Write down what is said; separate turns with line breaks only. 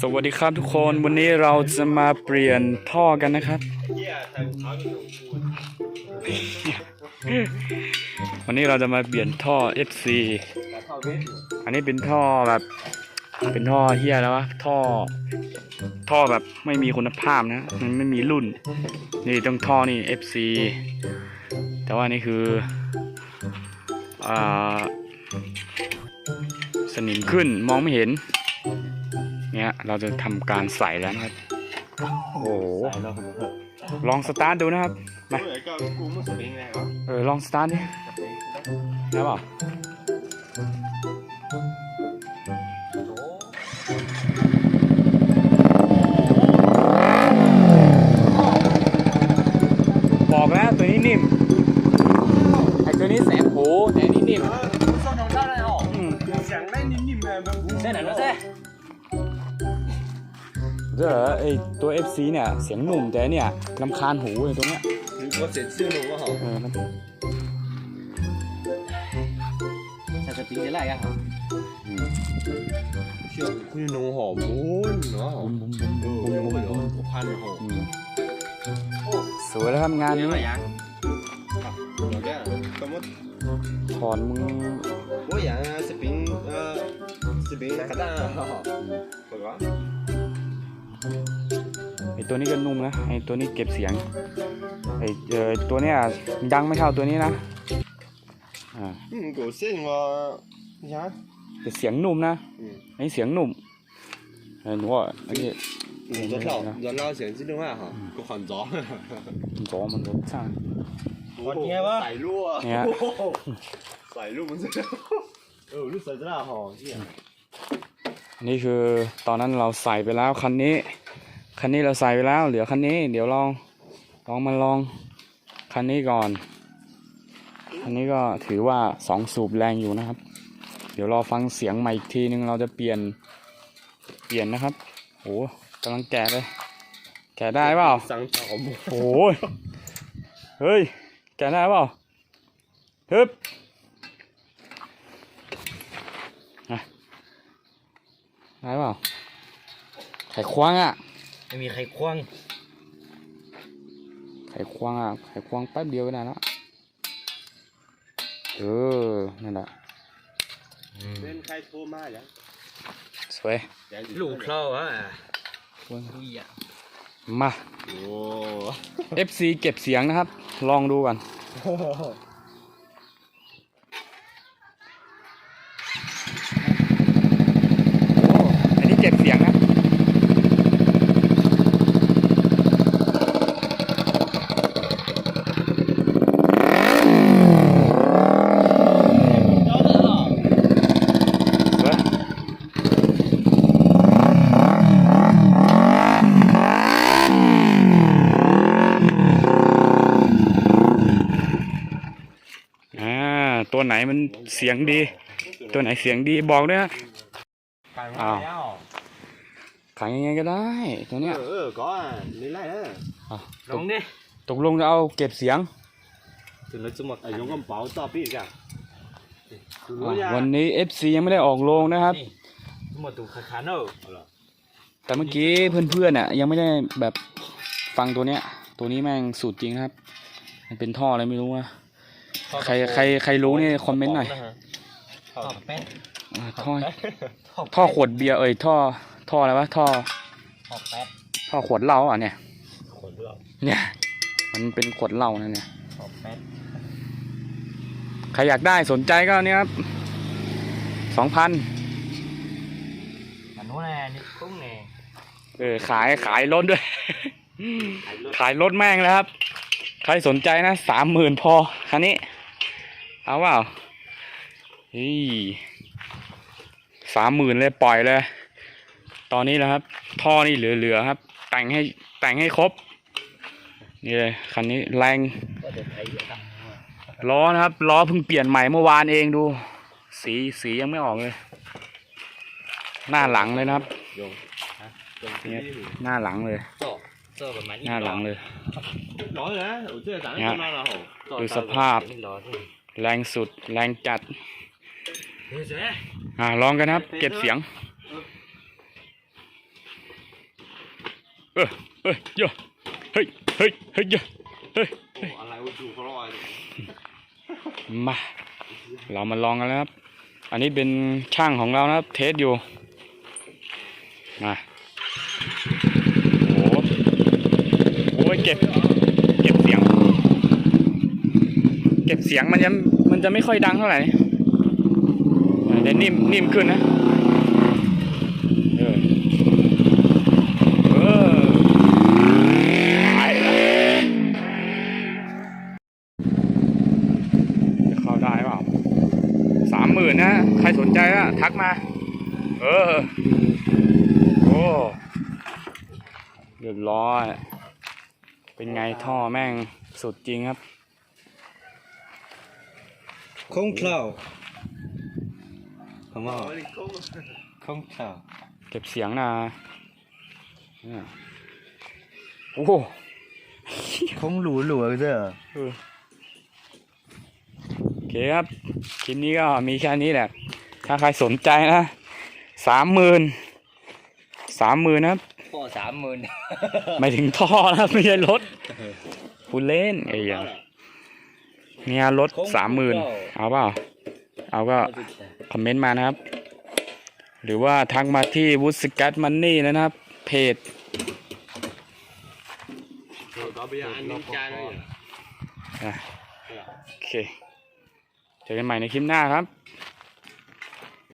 สวัสดีครับทุกคนวันนี้เราจะมาเปลี่ยนท่อกันนะครับ วันนี้เราจะมาเปลี่ยนท่อ FC อันนี้เป็นท่อแบบ เป็นท่อเฮียแล้ววะท่อ ท่อแบบไม่มีคุณภาพนะมันไม่มีรุ่น นี่ต้องท่อนี่ FC แต่ว่านี่คืออ่าสนิมขึ้นมองไม่เห็น เนี่ยเราจะทำการใส่แล้วครับ โอ้โหลองสตาร์ทดูนะครับมาเออลองสตาร์ทดิได้ป่ะบอกแล้วตัวนี้นิ่มไอตัวนี้แสบหูแต่นี่นิ่ม
เสียงได้
นิ่ม
ๆเลยมั
นหู
เส้นไหน
มาเส้
เด้อไอตัว FC เนี่ยเสียงหนุ่มแต่เนี่ยลำคาญหูไอตัวเนี้ย
我写烧浓啊
เออมัน
在这冰起来呀！
อืม
嗬，烧佢浓河满
บุ้ม
啊，
บุ้มบุ้มบุ้มบุ้มบุ้มบุ้ม
我攀咗河，
อืมสวยแล้วครับงานนี้
样？
有嘅，咁我
ถอนมึง
我人啊食饼诶食饼简单啊，系嘛？
ไอตัวนี้ก็นุ่มนะไอตัวนี้เก็บเสียงไอเออตัวเนี้ยดังไม่เท่าตัวนี้นะอ่า
嗯，个声话你睇，
แต่เสียงนุ่มนะ
嗯，
ไอเสียงนุ่มเออหนูว่าไอ้นี่
唔咗跳，就捞成知道咩吓？个群咗，
มันจอมันรสชาติ
我听喎，细路啊，
เนี่ย
细路唔识，哦，你细咗啦嗬，知啊？
นี่คือตอนนั้นเราใส่ไปแล้วคันนี้ คันนี้เราใส่ไปแล้ว เหลือคันนี้ เดี๋ยวลองลองมาลองคันนี้ก่อนคันนี้ก็ถือว่าสองสูบแรงอยู่นะครับ เดี๋ยวรอฟังเสียงใหม่อีกทีนึงเราจะเปลี่ยนเปลี่ยนนะครับโอ้กำลังแกะเลย แกะได้เปล่า
สังตอม
โอ้ยเฮ้ย แกะได้เปล่าฮึบ ได้เปล่าไข่ควางอะ
ไม่มีใครคว้าง
ไข่ควางอะ ไข่ควางแป๊บเดียวก็ได้แล้วเออ นั่นแหละ
เป็นใครโทรมาอย่าง
สวย
ลูกเขาอะ
สวย
อุ้ยอะ
มา
โอ้
FC เก็บเสียงนะครับ ลองดูกันอันนี้เก็บเสียงนะ สวยอ่า ตัวไหนมันเสียงดี ตัวไหนเสียงดีบอกด้วยนะ
ฟัง
อ้าว
แล้ว
ขายยังไงก็ได้ตัวเนี้ย
เออก่อนนี่ไรนะ
อะ
ลงดิ
ตกลงจะเอาเก็บเสียง
ถึงเราจะหมดอายุก็เป๋าต่อปีกัน
อะวันนี้ FC ยังไม่ได้ออกโรงนะครับ
นี่หมดตูคาคาโน่
แต่เมื่อกี้เพื่อนๆอะยังไม่ได้แบบฟังตัวเนี้ย ตัวนี้แม่งสูตรจริงนะครับ มันเป็นท่ออะไรไม่รู้อะ ใครใครใครรู้นี่คอมเมนต์หน่อย
ท่อแป๊ด
อ่าท่อท่อขวดเบียร์เอ้ยท่อท่ออะไรวะท่อ
ท่อแป๊ด
ท่อขวดเหล้าอะเนี่ย
ขนเรา
เนี่ย มันเป็นขวดเหล้านะเนี่ย
ท่อแป๊ด
ใครอยากได้สนใจก็เนี่ยครับสองพัน
อันนู้นแน่นี่กุ้งแน่
เออขายขายรถด้วย ขายรถแม่งแล้วครับ ใครสนใจนะสามหมื่นพอคันนี้ เอาเปล่าฮีสามหมื่นเลยปล่อยเลย ตอนนี้แล้วครับ ท่อนี่เหลือๆครับ แต่งให้แต่งให้ครบ นี่เลยคันนี้แรง
ก็เดี๋ยวไทยเยอะจัง
ล้อนะครับล้อเพิ่งเปลี่ยนใหม่เมื่อวานเองดู สีสียังไม่ออกเลย หน้าหลังเลยนะครับ
ยงยงที่
หน้าหลังเลย
โซ่โซ่ประมาณนี้
หน้าหลังเลย
ร้อนเลยนะผมเจ
อสามไม่ขึ้
นมาหรอกดูสภาพ
แรงสุด แรงจัด อ่าลองกันครับ เก็บเสียง เออเฮ้ยเยอะเฮ้ย เฮ้ย เฮ้ยเยอะเฮ้ย
อะไรวะจูเขาลอย
มา เรามาลองกันแล้วครับ อันนี้เป็นช่างของเรานะครับ เทสอยู่มา เก็บ เก็บเสียง เก็บเสียงมันจะมันจะไม่ค่อยดังเท่าไหร่แต่นิ่มนิ่มขึ้นนะเออเข้าได้เปล่าสามหมื่นนะใครสนใจอะทักมา เออ โอ้เรียบร้อย เป็นไงท่อแม่งสุดจริงครับ
คงเคลาคำว่าคงเคลา
เก็บเสียงนะเนี่ยโอ้โห
คงหลูหลูเด้อ
เออโอเคครับคลิปนี้ก็มีแค่นี้แหละ ถ้าใครสนใจนะสามหมื่นสามหมื่นนะครับ
พ่อสามหมื่น
ไม่ถึงท่อนะครับไม่ใช่รถคุณเล่นไอ้เหี้ยเนี่ยรถสามหมื่นเอาเปล่าเอาก็คอมเมนต์มานะครับ หรือว่าทักมาที่วุฒิกัตมันนี่นะครับ เพจ
เราไปอ่านนินจาเลย
อะโอเคเจอกันใหม่ในคลิปหน้าครับ